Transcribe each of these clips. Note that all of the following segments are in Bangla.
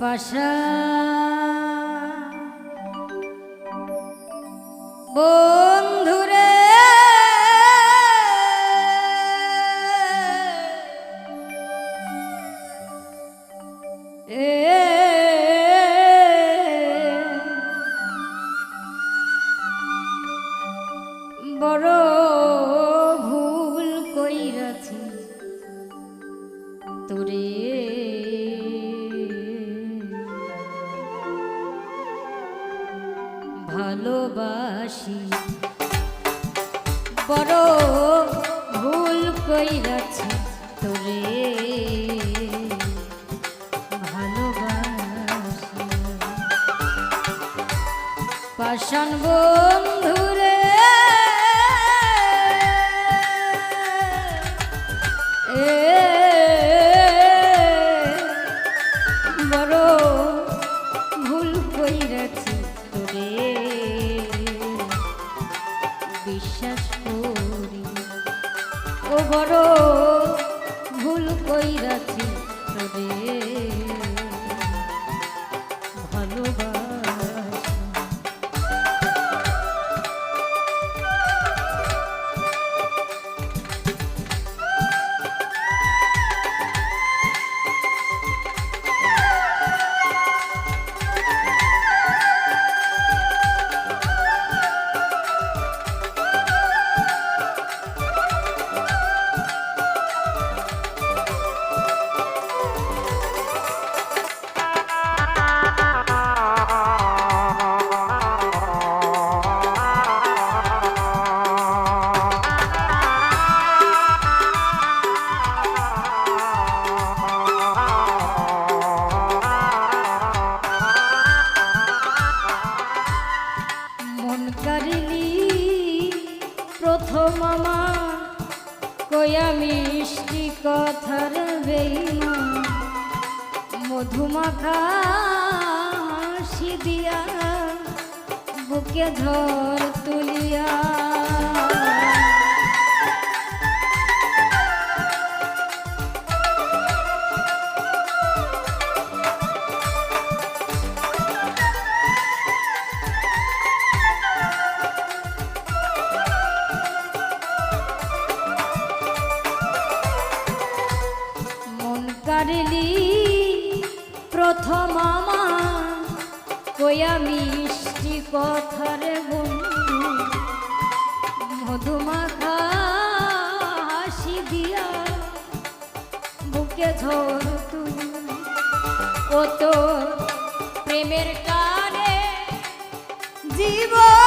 পাশা। বন্ধুরে। এ বড় কইরাছি তোরে। ভালোবাসি। পাষাণ বন্ধুরে। বড় ভুল কইরাছি তোরে। বিশ্বাস করি ও বড় ভুল কইরাছি তোরে বুকে ঝড় তুলিয়া। প্রথম আমার। কয়া মিষ্টি কথার বন্ধু। মধুমাখা হাসি দিয়া বুকে ঝড় তুমি কত প্রেমের টানে জীবন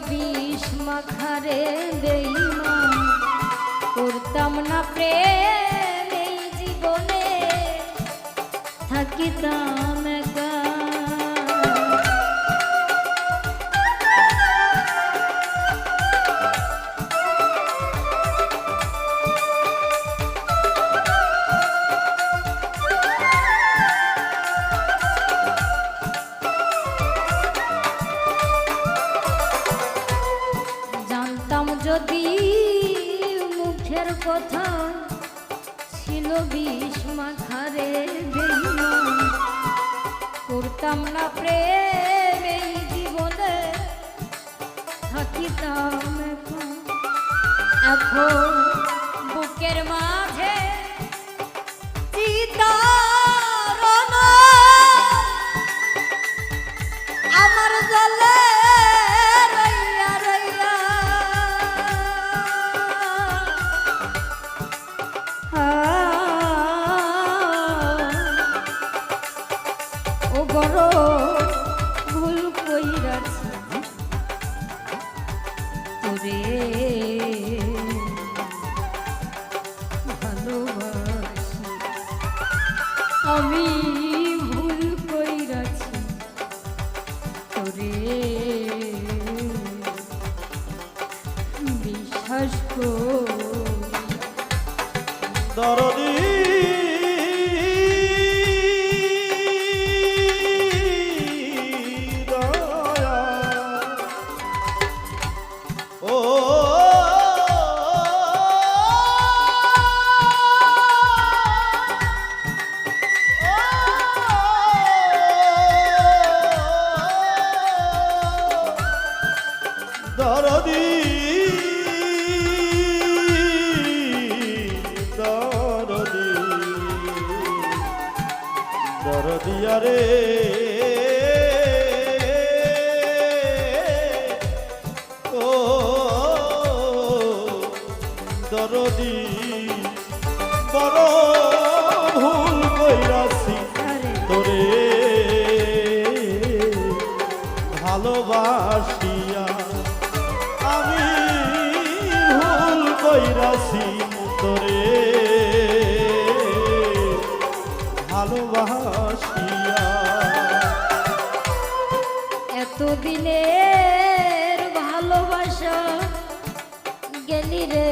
বিষ মাখারে বেইমা করতাম না প্রেম এই জীবনে থাকিতাম যদি মুখের কথা ছিল বিষ মাখারে করতাম না প্রেম এই জীবনে, থাকিতাম এখন বুকের মাঝে তোরে dara ভালোবাসিয়া। এতদিনের ভালোবাসা গেলি রে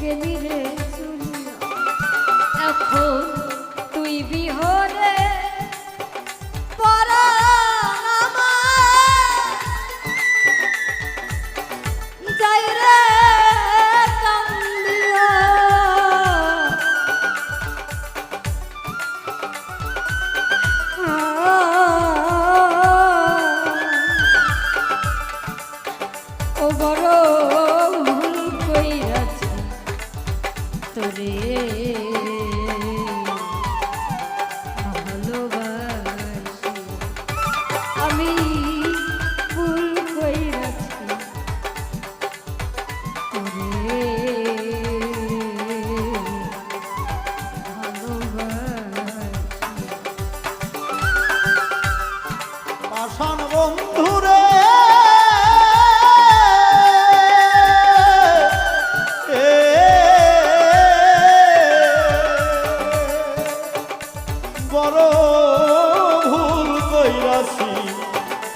গেলি রে এখন তুই বিহরে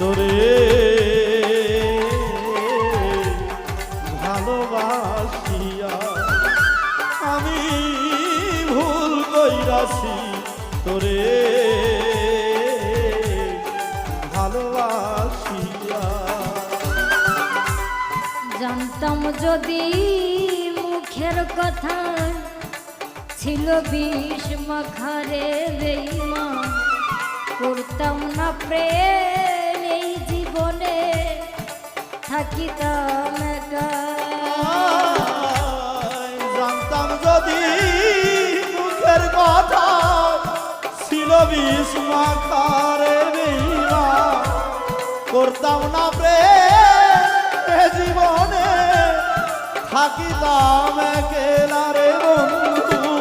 তোরে ভালোবাসিয়া আমি ভুল কইরাছি তোরে। ভালোবাসিয়া। জানতাম যদি মুখের কথা ছিল বিষ মাখারে বেইমা করতাম না প্রেম জীবনে থাকিতাম একা জানতাম যদি মুখের কথা ছিল বিষ মাখারে বেইমা করতাম না প্রেম জীবনে থাকিতাম একেলা রে বন্ধু।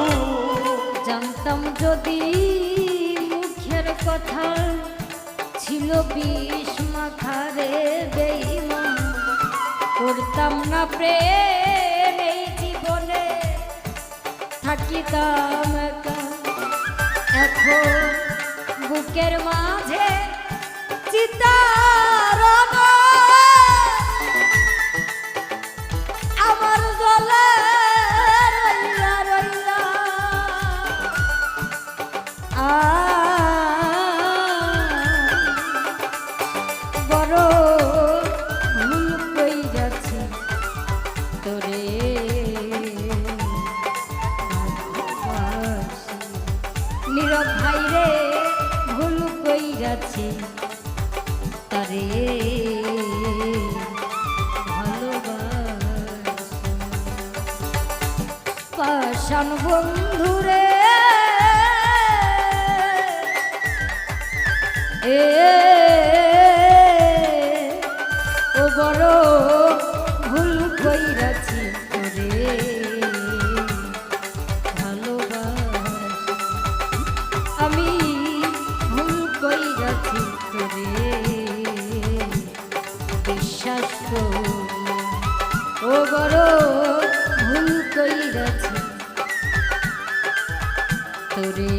জানতাম যদি মুখের কথা ছিল বিষ মাখারে বেইমান করতাম না প্রেম এই জীবনে থাকিতাম এখন বুকের মাঝে চিতার বড় ভুল কই যাচ্ছে তোরে। নীরব ভাই রে, ভুল কই যাচ্ছে তারে। পাষাণ বন্ধুরে এ শাস্ত্র ও বড় ভুল তোরে